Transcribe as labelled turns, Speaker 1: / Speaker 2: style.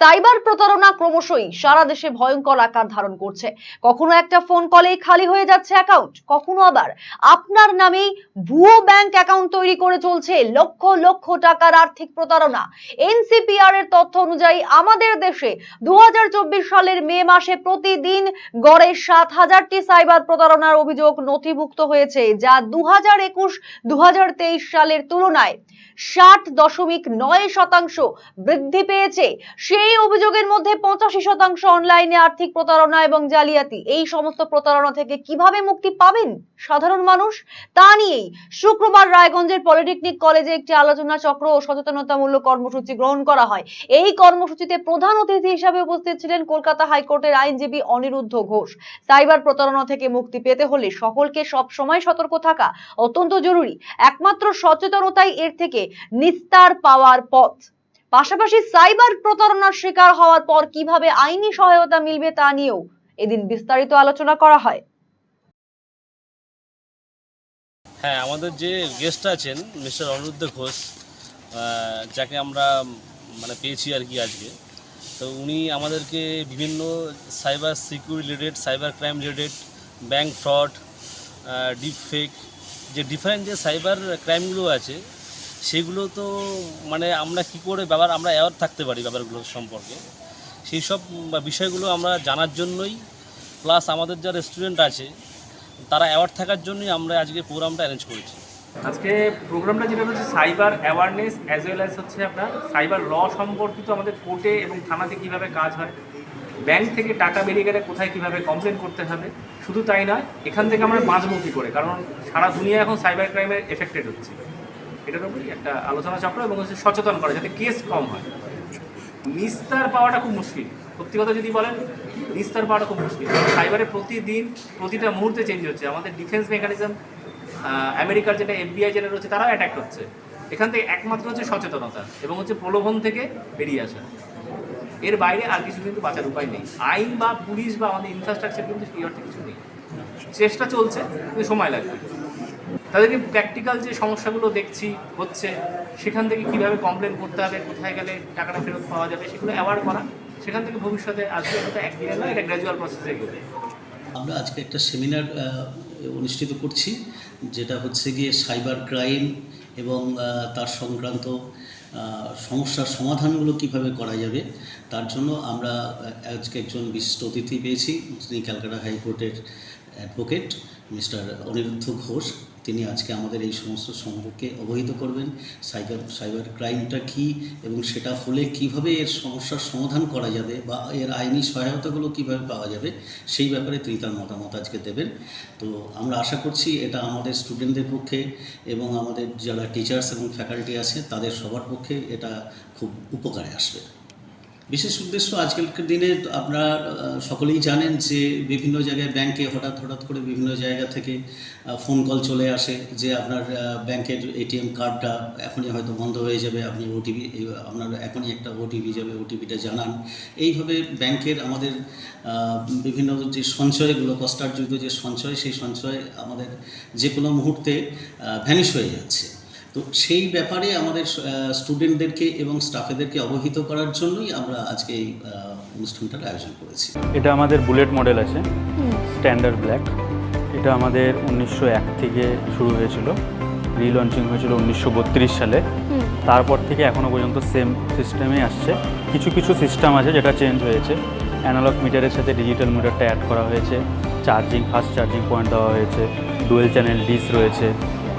Speaker 1: Cyber প্রতারণা ক্রমশই সারা দেশে ভয়ঙ্কর আকার ধারণ করছে। কখনো একটা ফোন কলেই খালি হয়ে যাচ্ছে অ্যাকাউন্ট কখনো আবার আপনার নামেই ভুয়ো ব্যাংক অ্যাকাউন্ট তৈরি করে চলছে লক্ষ লক্ষ টাকার আর্থিক প্রতারণা। এনসিপিআর এর তথ্য অনুযায়ী আমাদের দেশে দু সালের মে মাসে প্রতিদিন গড়ে সাত হাজারটি সাইবার প্রতারণার অভিযোগ নথিভুক্ত হয়েছে, যা দু হাজার একুশ দু সালের তুলনায় ষাট দশমিক নয় শতাংশ বৃদ্ধি পেয়েছে। সেই অভিযোগের মধ্যে পঁচাশি শতাংশ অনলাইনে আর্থিক প্রতারণা এবং জালিয়াতি। এই সমস্ত প্রতারণা থেকে কীভাবে মুক্তি পাবেন সাধারণ মানুষ? তা নিয়েই শুক্রবার রায়গঞ্জের পলিটেকনিক কলেজে একটি আলোচনা চক্র ও সচেতনতামূলক কর্মসূচি গ্রহণ করা হয়। এই কর্মসূচিতে প্রধান অতিথি হিসাবে উপস্থিত ছিলেন কলকাতা হাইকোর্টের আইনজীবী অনিরুদ্ধ ঘোষ। সাইবার প্রতারণা থেকে মুক্তি পেতে হলে সকলকে সব সময় সতর্ক থাকা অত্যন্ত জরুরি। একমাত্র সচেতনতাই এর থেকে নিস্তার পাওয়ার পথ। পাশাপাশি সাইবার প্রতারণার শিকার হওয়ার পর কীভাবে আইনি সহায়তা মিলবে তা নিয়েও এদিন বিস্তারিত আলোচনা করা হয়।
Speaker 2: হ্যাঁ আমাদের যে গেস্ট আছেন মিস্টার অনিরুদ্ধ ঘোষ যাকে আমরা মানে পেয়েছি আর কি আজকে, তো উনি আমাদেরকে বিভিন্ন cyber security related, cyber crime related bank fraud deep fake, যে ডিফারেন্ট যে সাইবার ক্রাইমগুলো আছে সেগুলো তো মানে আমরা কি করে ব্যাপার, আমরা অ্যাওয়ার থাকতে পারি ব্যাপারগুলো সম্পর্কে। সেই সব বিষয়গুলো আমরা জানার জন্যই প্লাস আমাদের যারা স্টুডেন্ট আছে, তারা অ্যাওয়ার থাকার জন্যই আমরা আজকে প্রোগ্রামটা অ্যারেঞ্জ করেছি।
Speaker 3: আজকে প্রোগ্রামটা যেটা হচ্ছে cyber awareness as well as হচ্ছে আপনার সাইবার ল সম্পর্কিত আমাদের কোর্টে এবং থানাতে কীভাবে কাজ হয় ব্যাংক থেকে টাকা বেরিয়ে গেলে কোথায় কীভাবে কমপ্লেন করতে হবে, শুধু তাই নয়, এখান থেকে আমরা বাঁচবো কী করে? কারণ সারা দুনিয়া এখন সাইবার ক্রাইমে এফেক্টেড হচ্ছে। এটার উপরই একটা আলোচনা চক্র এবং হচ্ছে সচেতন করা, যাতে কেস কম হয়। নিস্তার পাওয়াটা খুব মুশকিল। সত্যি কথা যদি বলেন, নিস্তার পাওয়াটা খুব মুশকিল। সাইবারে প্রতিদিন, প্রতিটা মুহূর্তে চেঞ্জ হচ্ছে। আমাদের ডিফেন্স মেকানিজম আমেরিকার যেটা এফবিআই যেটা রয়েছে, তারাও অ্যাটাক করছে। এখান থেকে একমাত্র হচ্ছে সচেতনতা এবং হচ্ছে প্রলোভন থেকে বেরিয়ে আসা। এর বাইরে আর কিছু কিন্তু বাঁচার উপায় নেই। আইন বা পুলিশ বা আমাদের ইনফ্রাস্ট্রাকচার কিন্তু কিছু নেই। চেষ্টা চলছে সময় লাগবে। তাদেরকে প্র্যাকটিক্যাল যে সমস্যাগুলো দেখছি হচ্ছে, সেখান থেকে কীভাবে কমপ্লেন করতে হবে, কোথায় গেলে টাকাটা ফেরত পাওয়া যাবে, সেগুলো অ্যাওয়ার্ড করা। সেখান থেকে ভবিষ্যতে আসবে হয়তো একদিনের নয় এটা গ্র্যাজুয়াল প্রসেসে এগোবে
Speaker 4: আমরা আজকে একটা সেমিনার অনুষ্ঠিত করছি, যেটা হচ্ছে গিয়ে সাইবার ক্রাইম এবং তার সংক্রান্ত সমস্যার সমাধানগুলো কীভাবে করা যাবে, তার জন্য আমরা আজকে একজন বিশিষ্ট অতিথি পেয়েছি তিনি ক্যালকাটা হাইকোর্টের অ্যাডভোকেট মিস্টার অনিরুদ্ধ ঘোষ। তিনি আজকে আমাদের এই সমস্ত সম্পর্কে অবহিত করবেন। সাইবার সাইবার ক্রাইমটা কী এবং সেটা হলে কীভাবে এর সমস্যার সমাধান করা যাবে বা এর আইনি সহায়তাগুলো কীভাবে পাওয়া যাবে, সেই ব্যাপারে তিনি তার মতামত আজকে দেবেন। তো আমরা আশা করছি এটা আমাদের স্টুডেন্টদের পক্ষে এবং আমাদের যারা টিচার্স এবং ফ্যাকাল্টি আছে, তাদের সবার পক্ষে এটা খুব উপকারে আসবে। বিশেষ উদ্দেশ্য আজকালকার দিনে আপনারা সকলেই জানেন যে বিভিন্ন জায়গায় ব্যাংকে হঠাৎ হঠাৎ করে বিভিন্ন জায়গা থেকে ফোন কল চলে আসে যে আপনার ব্যাংকের এটিএম কার্ডটা এখনই হয়তো বন্ধ হয়ে যাবে, আপনি ওটিপি আপনার এখনই একটা ওটিপি যাবে ওটিপিটা জানান। এইভাবে ব্যাংকের আমাদের বিভিন্ন যে সঞ্চয়গুলো কষ্টার্জিত যে সঞ্চয়, সেই সঞ্চয় আমাদের যে কোনো মুহূর্তে ভ্যানিশ হয়ে যাচ্ছে। তো সেই ব্যাপারে আমাদের স্টুডেন্টদেরকে এবং স্টাফেদেরকে অবহিত করার জন্যই আমরা আজকে এই অনুষ্ঠানটার আয়োজন করেছি।
Speaker 5: এটা আমাদের বুলেট মডেল আছে স্ট্যান্ডার্ড ব্ল্যাক এটা আমাদের উনিশশো এক থেকে শুরু হয়েছিল রিলঞ্চিং হয়েছিল উনিশশো বত্রিশ সালে। তারপর থেকে এখনও পর্যন্ত সেম সিস্টেমে আসছে। কিছু কিছু সিস্টেম আছে যেটা চেঞ্জ হয়েছে। অ্যানালগ মিটারের সাথে ডিজিটাল মিটারটা অ্যাড করা হয়েছে। চার্জিং ফাস্ট চার্জিং পয়েন্ট দেওয়া হয়েছে। ডুয়েল চ্যানেল ডিস রয়েছে।